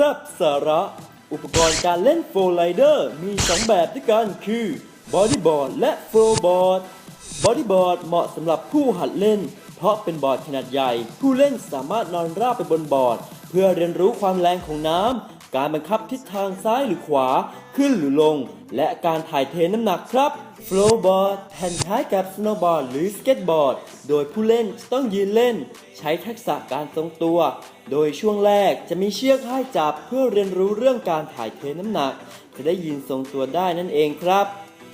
ซบสาระ อุปกรณ์การเล่นโฟร์ไลเดอร์มี 2 แบบด้วยกันคือบอดี้บอร์ดและโฟร์บอร์ดบอดี้บอร์ดเหมาะสำหรับผู้หัดเล่น เพราะเป็นบอร์ดขนาดใหญ่ ผู้เล่นสามารถนอนราบไปบนบอร์ด เพื่อเรียนรู้ความแรงของน้ำการบังคับทิศทางซ้ายหรือขวา ขึ้นหรือลง และการถ่ายเทน้ำหนักครับ Flowboard แผ่นคล้ายกับ Snowboard หรือ Skateboard โดยผู้เล่นจะต้องยืนเล่น ใช้ทักษะการทรงตัว โดยช่วงแรกจะมีเชือกให้จับเพื่อเรียนรู้เรื่องการถ่ายเทน้ำหนัก จะได้ยืนทรงตัวได้นั่นเองครับ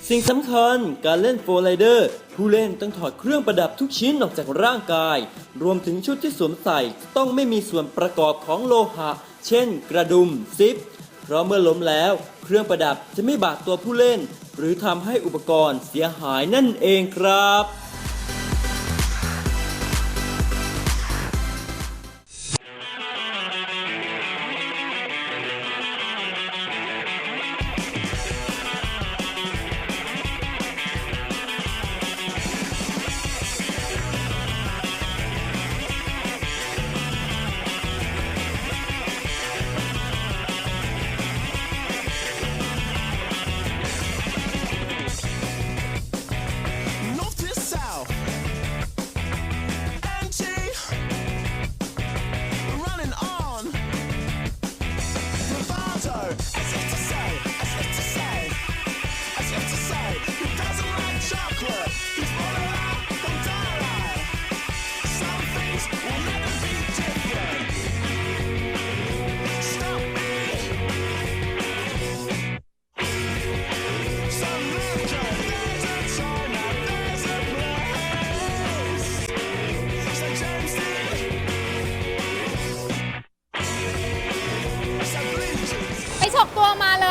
สิ่งสำคัญการเล่นโฟร์ไลเดอร์ ผู้เล่นต้องถอดเครื่องประดับทุกชิ้นออกจากร่างกาย รวมถึงชุดที่สวมใส่ต้องไม่มีส่วนประกอบของโลหะ เช่น กระดุมซิป เพราะเมื่อล้มแล้วเครื่องประดับจะไม่บาดตัวผู้เล่น หรือทำให้อุปกรณ์เสียหายนั่นเองครับ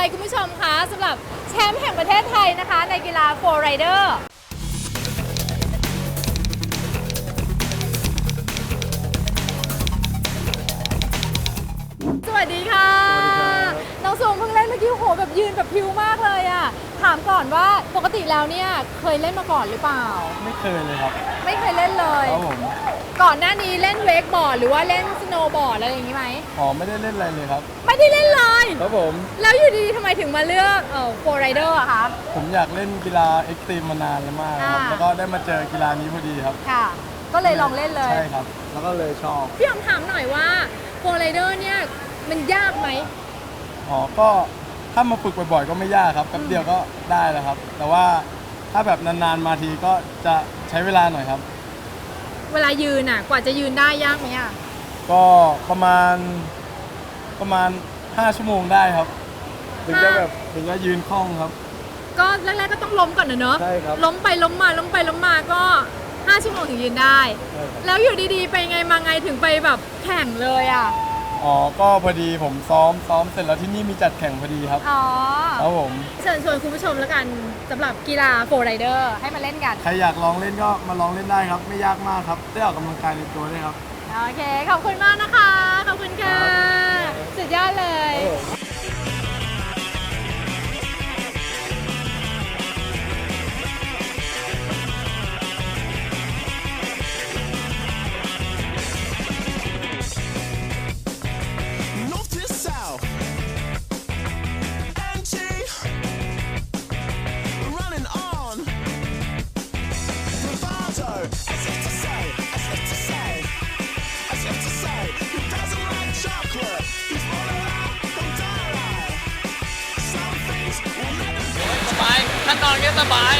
เลยคุณผู้ชมคะสำหรับแชมป์แห่งประเทศไทยนะคะ ในกีฬาโฟร์ไรเดอร์ สวัสดีค่ะ น้องซูมเพิ่งเล่นเมื่อกี้โหแบบยืนแบบพิวมากเลยอะ ถามก่อนว่าปกติแล้วเนี่ยเคยเล่นมาก่อนหรือเปล่า ไม่เคยเลยครับไม่เคยเล่นเลย ครับผมก่อนหน้านี้เล่นเวกบอร์ดหรือว่าเล่นสโนว์บอร์ดอะไรอย่างนี้ไหมอ๋อไม่ได้เล่นอะไรเลยครับ ไม่ได้เล่นเลย ครับผม แล้วอยู่ดีๆทำไมถึงมาเลือกเอ่อโฟร์ไรเดอร์อะคะ ผมอยากเล่นกีฬาเอ็กซ์ตรีมมานานแล้วมากครับ อ่า แล้วก็ได้มาเจอกีฬานี้พอดีครับค่ะ ก็เลยลองเล่นเลยใช่ครับ แล้วก็เลยชอบ พี่ยอมถามหน่อยว่าโฟร์ไรเดอร์เนี่ยมันยากไหมอ๋อก็ ถ้ามาฝึกบ่อยๆ ก็ไม่ยากครับแป๊บเดียวก็ได้แล้วครับ แต่ว่าถ้าแบบนานๆมาทีก็จะใช้เวลาหน่อยครับ เวลายืนอะ กว่าจะยืนได้ยากไหมอะ ก็ประมาณประมาณ 5 ชั่วโมงได้ครับ ถึงจะแบบถึงจะยืนคล่องครับ ก็แรกๆก็ต้องล้มก่อนนะเนอะใช่ครับ ล้มไปล้มมาล้มไปล้มมาก็ 5 ชั่วโมงถึงยืนได้ใช่ครับแล้วอยู่ดีๆ ไปไงมาไงถึงไปแบบแข่งเลยอะ อ๋อ ก็พอดีผมซ้อมซ้อมเสร็จแล้วที่นี่มีจัดแข่งพอดีครับ อ๋อครับผม เชิญชวนคุณผู้ชมแล้วกันสำหรับกีฬาโฟร์ไรเดอร์ให้มาเล่นกัน ใครอยากลองเล่นก็มาลองเล่นได้ครับ ไม่ยากมากครับได้ออกกำลังกายในตัวด้วยครับ โอเค ขอบคุณมากนะคะ ขอบคุณค่ะ สุดยอดเลย สบาย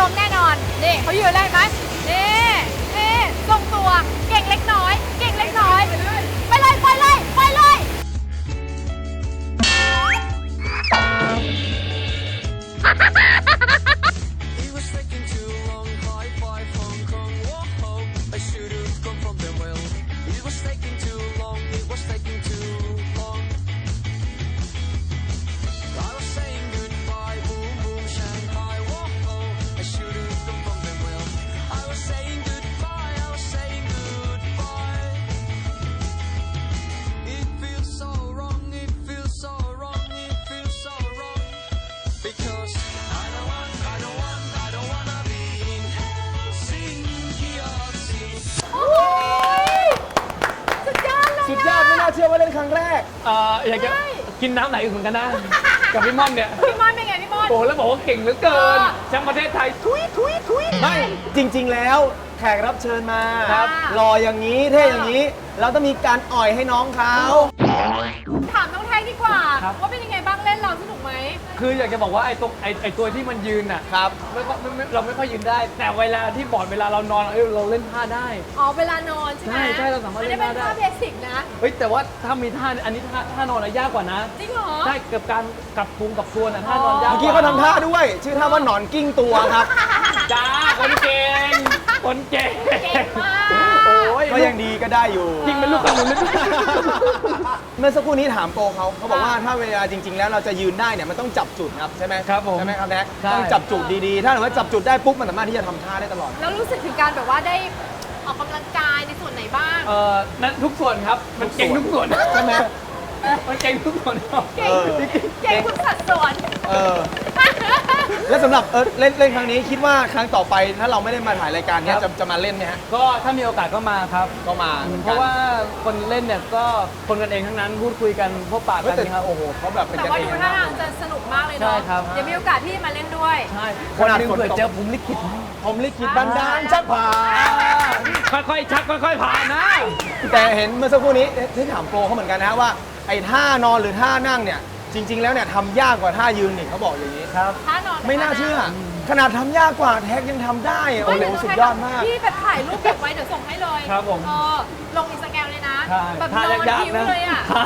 ล้มแน่นอน นี่เขายืนเลยไหมนี่นี่ทรงตัว เก่งเล็กน้อย รั้งแรก เอ่ออยากจะกินน้ำไหนอื่นเหมือนกันนะ กับพี่ม่อนเนี่ยพี่มอนเป็นไงพี่มอน โอ้แล้วบอกว่าเก่งเหลือเกินเออ แชมป์ประเทศไทยทุยทุยทุย ไม่ จริง ๆ แล้วแขกรับเชิญมาครับ หล่ออย่างนี้เท่อย่างนี้ เราต้องมีการอ่อยให้น้องเขา ถามน้องแท็กดีกว่า ครับ ว่าเป็นยังไง คืออยากจะบอกว่าไอ้ตรงไอ้ไอ้ตัวที่มันยืนน่ะครับ ไม่ค่อยไม่ไม่เราไม่ค่อยยืนได้ แต่เวลาที่บอร์ดเวลาเรานอนเอ้ยเราเล่นท่าได้ อ๋อเวลานอนใช่ไหมใช่ใช่เราสามารถอันนี้เล่เป็นนได้ท่าเบสิกนะ เฮ้ยแต่ว่าถ้ามีท่าอันนี้ท่าท่านอนอะยากกว่านะจริงเหรอ ใช่กับการกลับพุงกับตัวน่ะท่านอนยากเมื่อกี้เขาทำท่าด้วย ชื่อท่าว่าหนอนกิ้งตัวครับ จ้าคนเก่ง คนเก่งเก่งมาก โอ้ยก็ยังดีก็ได้อยู่ จริงเป็นลูกขนุนเลยเมื่อสักครู่นี้ถามโปรเขาเขาบอกว่าถ้าเวลาจริง ๆ แล้วเราจะยืนได้เนี่ยมันต้องจับจุดครับใช่ไหมครับผมใช่ไหมครับแน็กใช่ ต้องจับจุดดีๆ ถ้าเกิดว่าจับจุดได้ปุ๊บมันสามารถที่จะทำท่าได้ตลอด แล้วรู้สึกถึงการแบบว่าได้ออกกำลังกายในส่วนไหนบ้าง เอ่อนั่นทุกส่วนครับ มันเก่งทุกส่วน ใช่ไหม มันเก่งทุกส่วนเก่งเก่งทุกสัดส่วน เออ และสำหรับเออเล่นเล่นครั้งนี้คิดว่าครั้งต่อไปถ้าเราไม่ได้มาถ่ายรายการเนี้ยจะจะมาเล่นไหมฮะ ก็ถ้ามีโอกาสก็มาครับ ก็มาหมือนเพกันราะว่าคนเล่นเนี่ยก็คนกันเองทั้งนั้นพูดคุยกันพบปะเฮ้กัยนแต่ครับ โอ้โหเขาแบบเป็นแต่กันว่าเอดูงท่านะ ทางจะสนุกมากเลยเนาะใช่ครับ เดี๋ยวมีโอกาสพี่มาเล่นด้วย ใช่ขวันหนึ่งเผื่อเจอผมลิขิต ผมลิขิตบันดาลชักพาค่อยๆชักค่อย ๆ ผ่านนะ แต่เห็นเมื่อสักครู่นี้ที่ถามโปรเขาเหมือนกันนะว่า ไอ้ท่านอนหรือท่านั่งเนี่ย จริง ๆ แล้วเนี่ยทำยากกว่าท่ายืนนี่เขาบอกอย่างนี้ ครับ ท่านอนไม่น่าเชื่อ ขนาดทำยากกว่าแท็กยังทำได้โอ้เฮ้ยโหเดี๋ยวสุดยอดมาก พี่แบบถ่ายรูปเก็บไว้เดี๋ยวส่งให้เลยครับผมเออลงอินสตาแกรมเลยนะ ใช่แบบนท่าอนยากพิ้วๆนะเลยอะท่า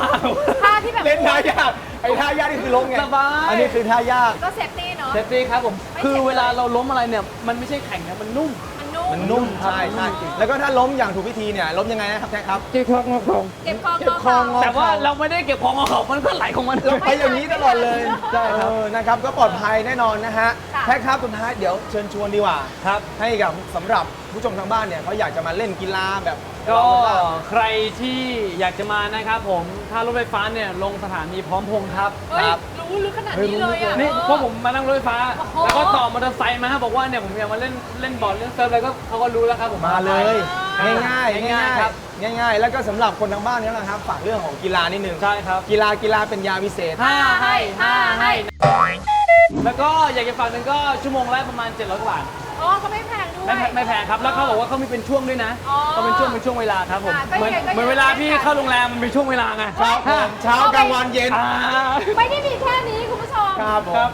ท่าที่แบบเล่นท่ายาก ไอ้ท่ายากนี่คือล้มไงสบาย อันนี้คือท่ายาก ก็เซฟตี้เนาะ เซฟตี้ครับผม ไม่คือเจ็บเวลาเราล้มอะไรเนี่ย มันไม่ใช่แข็งนะ มันนุ่ม มันนุ่มมันนุ่มครับใช่ใช่แล้วก็ถ้าล้มอย่างถูกวิธีเนี่ยล้มยังไงนะครับแท็กครับเจ็บคองคองเก็บคอเก็บคองอ แต่ว่าเราไม่ได้เก็บของเอาเขามันก็ไหลของมันเราไปอย่างนี้ตลอดเลยใช่ครับเออนะครับก็ปลอดภัยแน่นอนนะฮะค่ะ แท็กครับสุดท้ายเดี๋ยวเชิญชวนดีกว่า ครับ ให้กับสำหรับผู้ชมทางบ้านเนี่ยเขาอยากจะมาเล่นกีฬาแบบก็เราบ้าง ใครที่อยากจะมานะครับผม ถ้ารถไฟฟ้าเนี่ยลงสถานีพร้อมพงษ์ครับเฮ้ย ครับ รู้ลึกขนาดนี้เลยอะนี่เออพวกผมมานั่งรถไฟฟ้าโอ้โหแล้วก็ต่อมอเตอร์ไซค์มาฮะบอกว่าเนี่ยผมอยากมาเล่นเล่นบอลเล่นเซิร์ฟอะไรก็เขาก็รู้แล้วครับผมมาเลยไปง่ายๆง่ายๆครับๆง่ายๆ แล้วก็สำหรับคนทางบ้านเนี่ยนะครับฝากเรื่องของกีฬานิดนึงใช่ครับกีฬากีฬาเป็นยาวิเศษห้าให้ห้าให้แล้วก็อยากจะฝากหนึ่งก็ชั่วโมงละประมาณ700กว่าบาท อ๋อก็ไม่แพงด้วย ไม่แพงไม่แพงครับ แล้วเขาบอกว่าเขามีเป็นช่วงด้วยนะอ๋อเขาเป็นช่วงเป็นช่วงเวลาครับผมอ่าก็เหมือนยังก็ยังเหมือนเวลาพี่เข้าโรงแรมมันมีช่วงเวลาไงครับผมเช้ากลางวันเย็น อ่าไม่ได้มีแค่นี้คุณผู้ชม ครับผม ครับ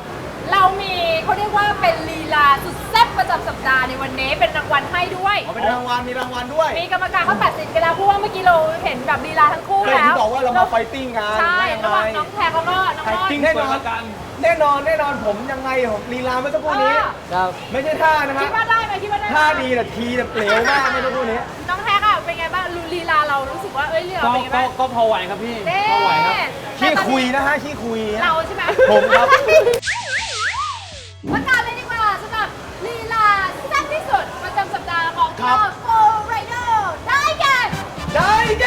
เรามีเขาเรียกว่าเป็นลีลาสุดแซ่บประจำสัปดาห์ในวันนี้เป็นรางวัลให้ด้วย เอาเป็นรางวัลมีรางวัลด้วยมีกรรมการเขาตัดสินกันแล้วเพราะว่าเมื่อกี้เราเห็นแบบลีลาทั้งคู่เห็นแล้วบอกว่าเรามาไฟติ้งกันใช่ว่ายังระหไงว่างน้องแพรแล้วก็น้องไข่ม่อนติ้งแน่สนวอยนละกัน แน่นอนแน่นอนผมยังไงผมลีลาเมื่อสักครู่นี้ ครับไม่ใช่ท่านะคิฮะดว่าได้ไหมคิดว่าได้ไหมท่าดีแต่ทีแต่เปลวมากเมื่อสักครู่นี้ น้องแพรอะเป็นไงบ้างลีลาเรารู้สึกว่าเอ้ยลีลาก็เป็นไงก็บ้างก็พอไหวครับพี่เน่พอไหวครับขี้คุยนะฮะขี้คุยฮะ เราใช่ไหมผมครับ ประกาศเลยดีกว่าสำหรับลีลาแซ่บที่สุดประจำสัปดาห์ของครัเราบโฟไรเดอร์ได้แก่ได้แก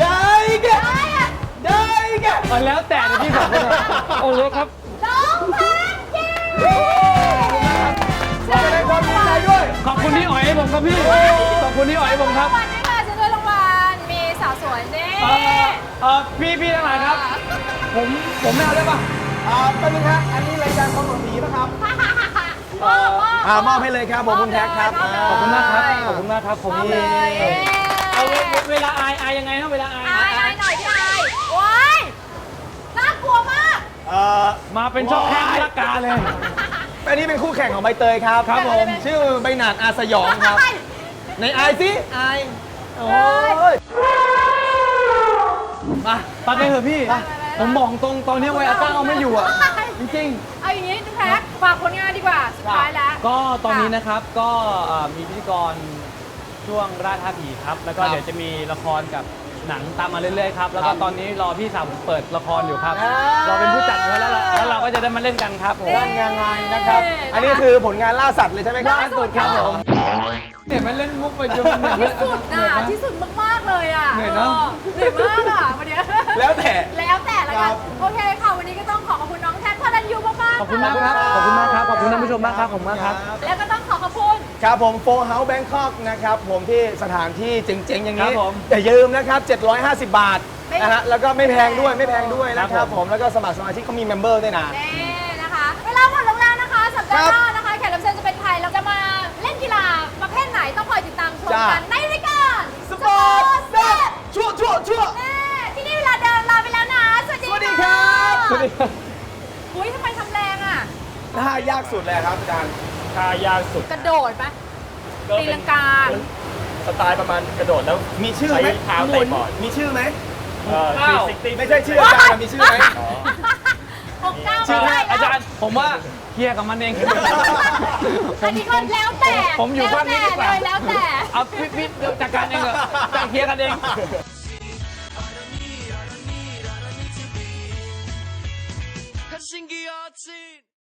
ได้แกได้อะได้แกเอาแล้วแต่นะพี่สองคน อะโอ้โหครับน้องแพนเย้ขอแสดงความดีใจด้วย ขอบคุณที่อ่อยให้ผมครับพี่ ขอบคุณที่อ่อยให้ผมครับรางวัลนี้ค่ะจะด้วยรางวัลมีสาวสวยนี่เอ่อเอ่อพี่พี่ทั้งหลายครับ ผมผมไม่เอาได้ปะอ่าเป็นงครับอันนี้รายการความหวังผีป่ะครับ มอบมอบอ่ามอบให้เลยครับผมคุณแท็กครับมอบเลยขอบคุณมากครับ ขอบคุณมากครับผมมอบเลยเย้เอาเวเวลาอายอายยังไงนะเวลาอายอายอายหน่อยพี่อายว้ายน่ากลัวมาก เอ่อ มาเป็นช่องแคบลักกาเลย อันนี้เป็นคู่แข่งของใบเตยครับครับผม ชื่อใบหนาดอาสยองครับ ในไอายสิไอายโอ้ยมาไปไปเถอะพี่ ผมบอกตรงตอนนี้ไวอาก้าเอาไม่อยู่อะ จริง เอาอย่างนี้น้องแพ็คฝากผลงานดีกว่า สุดท้ายแล้ว ๆ ก็ตอนนี้นะครับก็เอ่อมีพิธีกรช่วงราชท่าผีครับ แล้วก็ครับ เดี๋ยวจะมีละครกับ หนังตามมาเรื่อยๆครับ แล้วก็ตอนนี้รอพี่สาวผมเปิดละครอยู่ครับอ่ารอเป็นผู้จัดอยู่แล้วล่ะแล้วเราก็จะได้มาเล่นกันครับผมนั่นยังไงนะครับ อันนี้คือผลงานล่าสัตว์เลยใช่ไหมครับล่าสุดครับผมเห็นมันเล่นมุกไปจนมันที่สุดน่ะที่สุดมากๆเลยอะเหนื่อยเนอะเหนื่อยมากอะวันเนี้ยแล้วแต่ แล้วแต่ละครักันบโอเคค่ะวันนี้ก็ต้องขอขอบคุณน้องแท็กพลันยูมากๆขอบคุณมากครับ ขอบคุณมากครับ ขอบคุณท่านผู้ชมมากครับ ขอบคุณมากครับ แล้วก็ต้องขอขอบ คุณครับผมโฟเฮาส์แบงคอกนะครับผมที่สถานที่เจ๋งๆ อย่างนี้ครับผมอย่าลืมนะครับ 750 บาทไม่นะฮะแล้วก็ไม่แพงด้วยไม่แพงด้วยนะคครัรับบผม ผมแล้วก็สมัครสมาชิกเขามีเมมเบอร์ด้วยนะเน่นะคะ เวลาหมดลงแล้วนะคะ สัปดาห์หน้านะคะ แขกรับเชิญจะเป็นใคร เราจะมาเล่นกีฬาประเภทไหนต้องคอยติดตามชมจ้า กันในรายการสปอร์ตเซ็ตชั่วชั่วชั่วแน่ที่นี่เวลาเดินลาไปแล้วนะ สวัสดีสวัสดีครับสวัสดีอุ้ยทำไมทำแรงอะ ท่ายากสุดเลยครับอาจารย์ ท่ายากสุดกระโดดปะก็ตีเป็นลังกา สไตล์ประมาณกระโดดแล้วมีชื่อไหมใช้เท้าเตะบอลมีชื่อไหมเอ่ออ้าว360ไม่ใช่ชื่ออาจารย์มีชื่อไหมหกเก้าชื่อไม่ได้อาจารย์ผมว่าเคลียร์กับมันเองอันนี้ก็แล้วแต่ผมอยู่บ้านนี้ดีกว่าแล้วแต่เลยแล้วแต่เอาพี่พี่เดี๋ยวจัดการเองเหรอะจัดเคลียร์กันเอง Helsinki Artsy